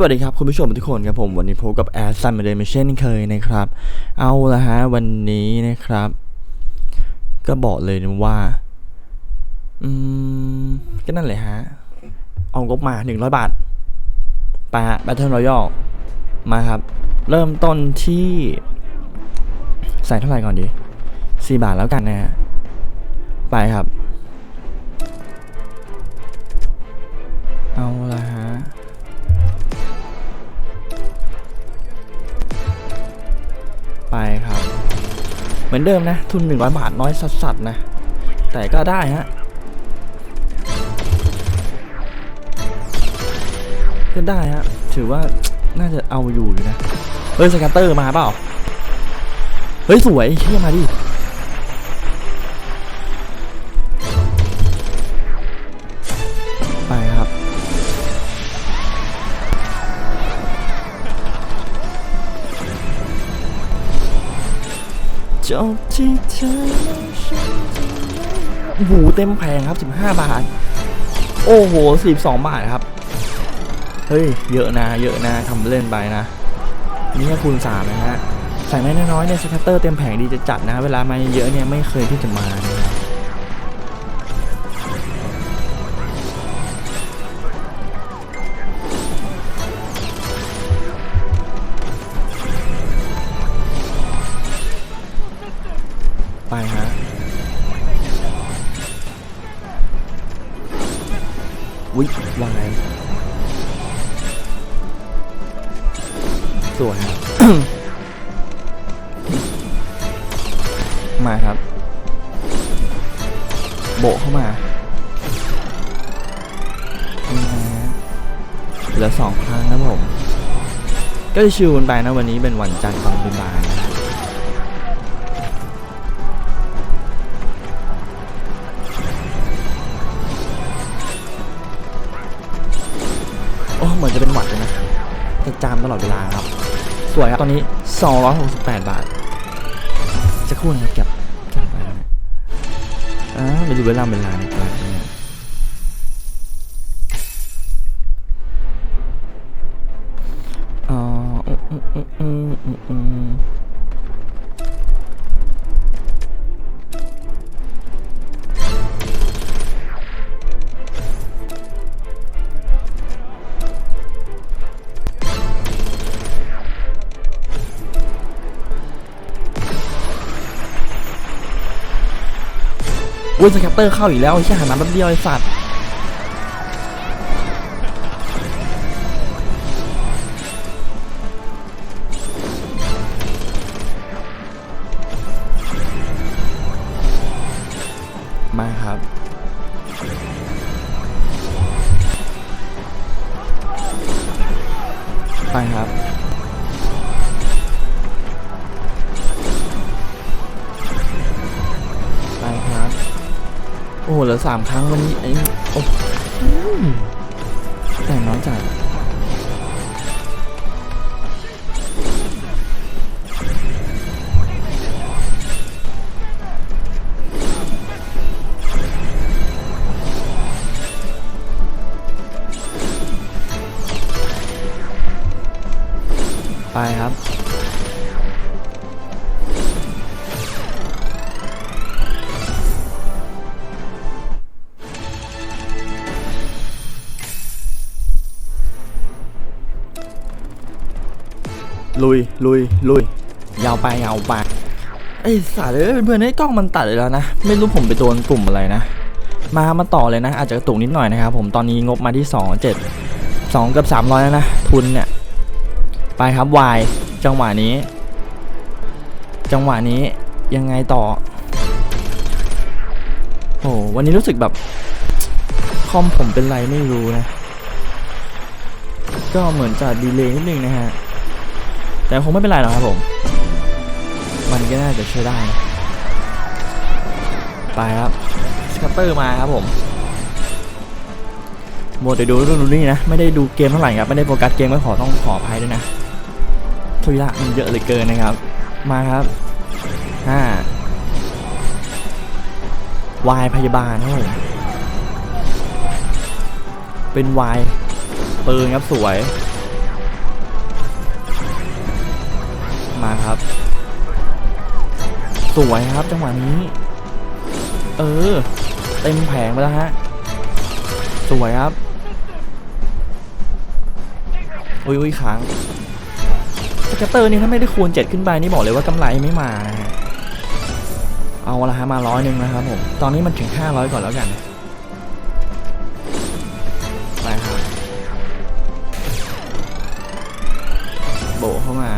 สวัสดีครับคุณผู้ชมทุกคนครับผมวันนี้พบกับแอดซันมาเดนเช่นเคยนะครับ เอาละฮะวันนี้นะครับ ก็บอกเลยนะว่า อืม ก็นั่นเลยฮะ เอางบมา100บาทไปฮะแบทเทิลรอยัลมาครับ เริ่มต้นที่ ใส่เท่าไหร่ก่อนดี4บาทแล้วกันนะฮะ ไปครับ เอาละ ไปครับ เหมือนเดิมนะ ทุน 100 บาทน้อยสัสๆนะ แต่ก็ได้ฮะก็ได้ฮะถือว่าน่าจะเอาอยู่อยู่นะ เฮ้ยสแกนเตอร์มาเปล่า เฮ้ย สวยเชี่ยมาดิ จบที่เธอหูเต็มแผงครับ 15 บาท โอ้โห 12 บาทครับ เฮ้ย เยอะนะ เยอะนะทำเล่นไปนะ นี่แค่คูณ3นะฮะใส่ไม่น้อยๆเนี่ยสแคตเตอร์เต็มแผงดีจะจัดนะ เวลามาเยอะเนี่ยไม่เคยที่จะมานะ ไปฮะวิวายสวยมาครับ โบเข้ามานี่นะฮะเหลือสองครั้งนะผม ก็ชิวกันไปนะวันนี้เป็นวันจันทร์ตอนบ่ายนะ เหมือนจะเป็นหวัดเลยนะจะจามตลอดเวลาครับ สวยครับตอนนี้ 268 บาท จะคู่นะครับเก็บเก็บไปนะอ่าไม่รู้เวลาเวลาในการ อุ้ยสแคปเตอร์เข้าอีกแล้วไอ้เชี่ยหันมาแป๊บเดียวไอ้สัตว์มาครับ ไปครับ เหลือสามครั้งวันนี้ไอ้โอ้แต่น้อยจัด ลุยลุยลุยยาวไปยาวไปไอ้สัตว์เอ้ยเพื่อนไอ้กล้องมันตัดเลยแล้วนะ ไม่รู้ผมไปโดนกลุ่มอะไรนะ มามาต่อเลยนะ อาจจะกระตุกนิดหน่อยนะครับผมตอนนี้งบมาที่ 2 7 2กับ300แล้วนะ ทุนเนี่ย ไปครับวายจังหวะนี้ จังหวะนี้ยังไงต่อ โอ้วันนี้รู้สึกแบบคอมผมเป็นไรไม่รู้นะ ก็เหมือนจะดีเลย์นิดนึงนะฮะ แต่คงไม่เป็นไรหรอกครับผม มันก็น่าจะใช้ได้นะไปครับสคัตเตอร์มาครับผมโมดแต่ดูรุ่นนี้นะ ไม่ได้ดูเกมเท่าไหร่ครับ ไม่ได้โฟกัสเกมก็ขอต้องขออภัยด้วยนะทุยละมันเยอะเหลือเกินนะครับ มาครับห้าวายพยาบาลครับผมเป็นวายปืนครับสวย มาครับ สวยครับจังหวะนี้ เออ เต็มแผงไปแล้วฮะ สวยครับอุ้ยอุ้ยค้างสเกตเตอร์นี่ถ้าไม่ได้คูณเจ็ดขึ้นไปนี่บอกเลยว่ากำไรไม่มานะฮะเอาละฮะมาร้อยหนึ่งนะครับผม ตอนนี้มันถึงห้าร้อยก่อนแล้วกันไปครับโบเข้ามา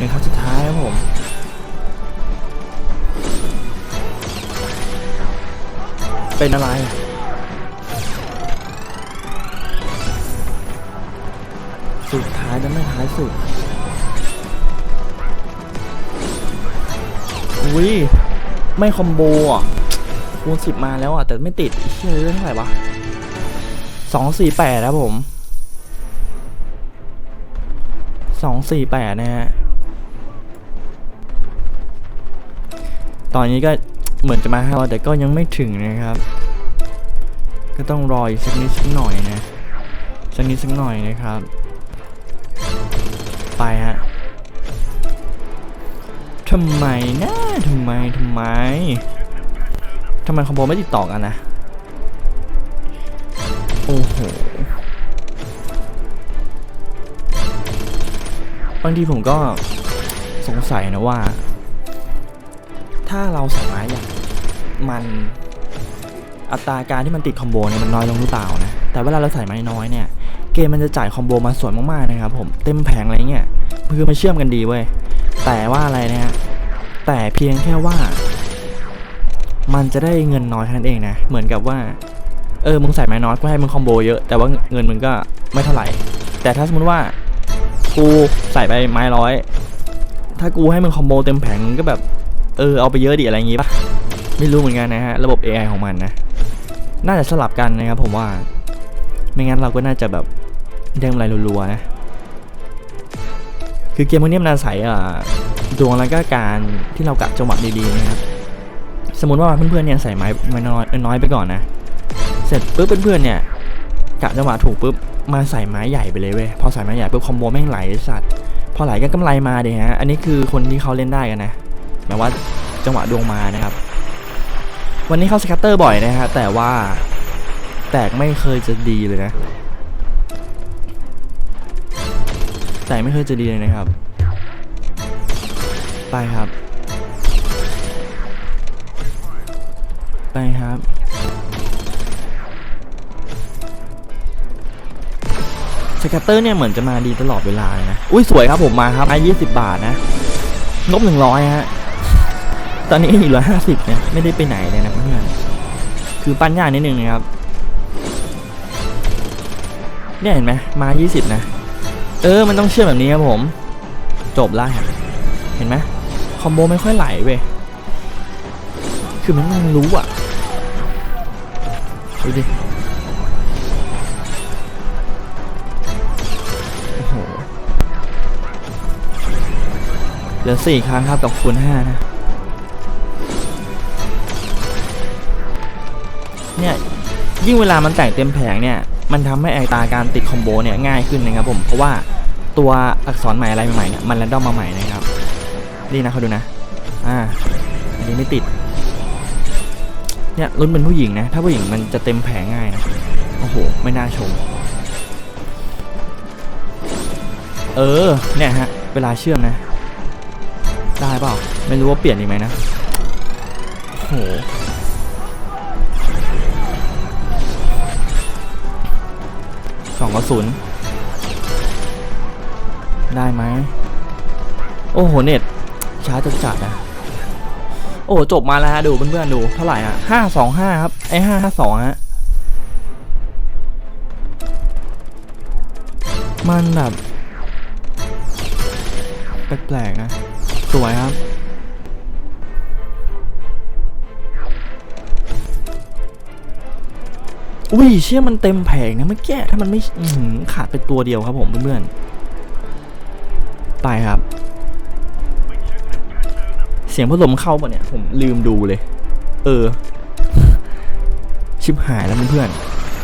หนึ่งครั้งสุดท้ายครับผมเป็นอะไรสุดท้ายจะไม่ท้ายสุดอุ้ยไม่คอมโบอะคูณสิบมาแล้วอะ แต่ไม่ติดเชื่อเรื่องเท่าไหร่วะสองสี่แปดนะผมสองสี่แปดนะฮะ ตอนนี้ก็เหมือนจะมาห้าร้อยแต่ก็ยังไม่ถึงนะครับ ก็ต้องรออีกสักนิดสักหน่อยนะ สักนิดสักหน่อยนะครับ ไปฮะทำไมนะทำไมทำไมทำไมคอมโบไม่ติดต่อกันนะ โอ้โหบางทีผมก็สงสัยนะว่า ถ้าเราใส่ไม้อย่างมันอัตราการที่มันติดคอมโบเนี่ยมันน้อยลงหรือเปล่านะแต่เวลาเราใส่ไม้น้อยเนี่ยเกมมันจะจ่ายคอมโบมาสวยมากๆนะครับผมเต็มแผงอะไรเงี้ยคือมันเชื่อมกันดีเว้ยแต่ว่าอะไรนะฮะแต่เพียงแค่ว่า มันจะได้เงินน้อยแค่นั้นเองนะเหมือนกับว่าเออมึงใส่ไม้น้อยก็ให้มึงคอมโบเยอะแต่ว่าเงินมึงก็ไม่เท่าไหร่ แต่ถ้าสมมติว่ากูใส่ไปไม้ร้อยถ้ากูให้มึงคอมโบเต็มแผงก็แบบ เออเอาไปเยอะดิอะไรอย่างงี้ปะไม่รู้เหมือนกันนะฮะระบบ AI ของมันนะ น่าจะสลับกันนะครับผมว่า ไม่งั้นเราก็น่าจะแบบได้กำไรรัวๆนะ คือเกมพวกนี้มันอาศัยอ่าดวงแล้วก็การที่เรากะจังหวะดีๆนะครับ สมมติว่าเพื่อนๆเนี่ยใส่ไม้ไม้น้อยน้อยไปก่อนนะ เสร็จปุ๊บเพื่อนๆเนี่ยกะจังหวะถูกปุ๊บมาใส่ไม้ใหญ่ไปเลยเว้ยพอใส่ไม้ใหญ่ปุ๊บคอมโบแม่งไหลสัตว์พอไหลก็กำไรมาเดีฮะอันนี้คือคนที่เขาเล่นได้กันนะ หมายว่าจังหวะดวงมานะครับ วันนี้เข้าสกัตเตอร์บ่อยนะฮะแต่ว่าแตกไม่เคยจะดีเลยนะ แต่ไม่เคยจะดีเลยนะครับ ไปครับ ไปครับสกัตเตอร์เนี่ยเหมือนจะมาดีตลอดเวลาเลยนะ อุ้ยสวยครับผมมาครับไอ้ยี่สิบบาทนะ งบหนึ่งร้อยฮะ ตอนนี้อยู่ร้อยห้าสิบเนี่ยไม่ได้ไปไหนเลยนะเพื่อนคือปั้นยากนิดนึงนะครับ เนี่ยเห็นไหมมายี่สิบนะ เออมันต้องเชื่อมแบบนี้ครับผม จบละเห็นไหมคอมโบไม่ค่อยไหลเว้ยคือมันมันรู้อะดูดิโอ้โหเหลือสี่ครั้งครับกับคูณห้านะ เนี่ยยิ่งเวลามันแต่งเต็มแผงเนี่ยมันทำให้ไอตาการติดคอมโบเนี่ยง่ายขึ้นนะครับผมเพราะว่าตัวอักษรใหม่อะไรใหม่ๆเนี่ยมันแรนดอมมาใหม่นะครับนี่นะเขาดูนะอ่าอันนี้ไม่ติดเนี่ยรุ่นเป็นผู้หญิงนะ ถ้าผู้หญิงมันจะเต็มแผงง่ายนะโอ้โห ไม่น่าชม เออเนี่ยฮะเวลาเชื่อมนะ ได้เปล่า ไม่รู้ว่าเปลี่ยนอีกไหมนะโอ้โห สองกระสุน ได้ไหม โอ้โห เน็ต ช้าจัดจัดนะ โอ้โหจบมาแล้วฮะ ดูเพื่อนๆดู เท่าไหร่ฮะห้าสองห้าครับ ไอห้าห้าสองฮะ มันแบบ แปลกๆนะ สวยครับ อุ้ยเชื่อมันเต็มแผงนะเมื่อกี้ถ้ามันไม่ขาดไปตัวเดียวครับผมเพื่อนๆไปครับ เสียงพัดลมเข้าปะเนี่ยผมลืมดูเลย เออ ชิบหายแล้วเพื่อน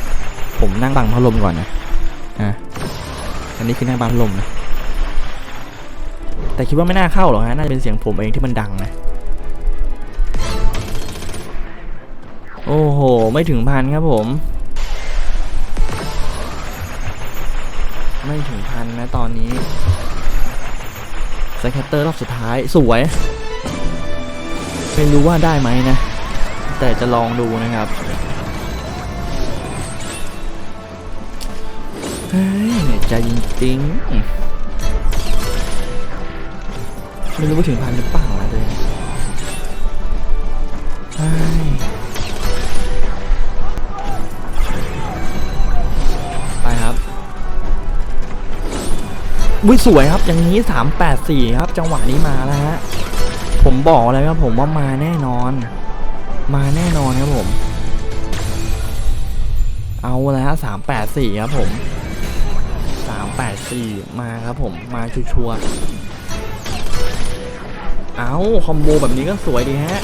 ๆผมนั่งบังพัดลมก่อนนะอะอันนี้คือนั่งบังพัดลมนะแต่คิดว่าไม่น่าเข้าหรอกฮะน่าจะเป็นเสียงผมเองที่มันดังนะโอ้โห ไม่ถึงพันครับผม ไม่ถึงพันนะตอนนี้สแคตเตอร์รอบสุดท้ายสวย ไม่รู้ว่าได้ไหมนะ แต่จะลองดูนะครับเฮ้ยเหนื่อยใจจริงๆไม่รู้ว่าถึงพันหรือเปล่าเองเฮ้ย วิสวยครับ อย่างนี้ 384 ครับ จังหวะนี้มาแล้วฮะ ผมบอกเลยครับผมว่ามาแน่นอน มาแน่นอนครับผม เอาแล้วฮะ384 ครับผม 384 มาครับผม มาชัวร์เอาคอมโบแบบนี้ก็สวยดีฮะ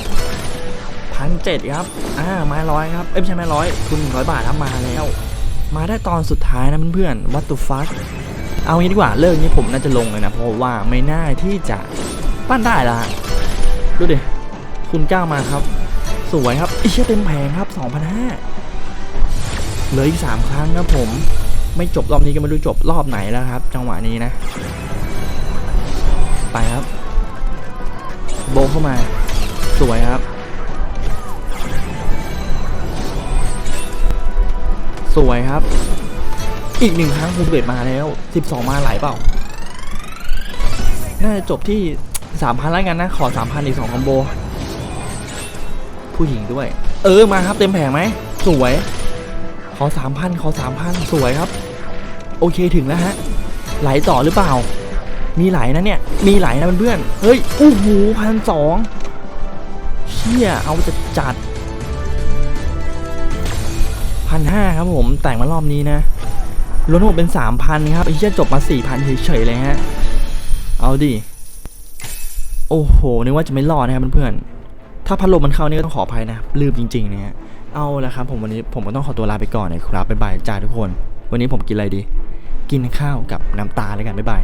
พันเจ็ดครับ อ่าไม้ร้อยครับ เอ้ยไม่ใช่ไม้ร้อยทุนหนึ่งร้อยบาทครับมาแล้ว มาได้ตอนสุดท้ายนะเพื่อนๆวัตถุฟัก เอางี้ดีกว่าเลิกนี้ผมน่าจะลงเลยนะ เพราะว่าไม่น่าที่จะปั้นได้ละดูดิคุณก้าวมาครับ สวยครับอีเชี่ยเต็มแผงครับ2,500เหลืออีก3ครั้งครับผมไม่จบรอบนี้ก็ไม่รู้จบรอบไหนแล้วครับ จังหวะนี้นะ ไปครับ โบเข้ามา สวยครับ สวยครับ อีกหนึ่งครั้งคูเบตมาแล้ว 12 มาไหลเปล่า น่าจะจบที่ 3,000แล้วกันนะ ขอ 3,000 อีก 2 คอมโบ ผู้หญิงด้วย เออมาครับเต็มแผงไหม สวย ขอ 3,000 ขอ 3,000 สวยครับ โอเคถึงแล้วฮะ ไหลต่อหรือเปล่า มีไหลนะเนี่ย มีไหลนะเพื่อนเฮ้ยโอ้โหพันสองเชี่ยเอาจะจัดพันห้าครับผมแต่งมารอบนี้นะ รวมทั้งหมดเป็นสามพันครับไอ้เชี่ยจบมาสี่พันเฉยๆเลยฮะ เอาดิ โอ้โห นึกว่าจะไม่รอดนะครับเพื่อนๆ ถ้าพัดลมมันเข้านี่ก็ต้องขออภัยนะ ลืมจริงๆนะฮะ เอาละครับผมวันนี้ผมก็ต้องขอตัวลาไปก่อนนะครับบ๊ายบายจ้าทุกคน วันนี้ผมกินอะไรดี กินข้าวกับน้ำตาแล้วกันบ๊ายบาย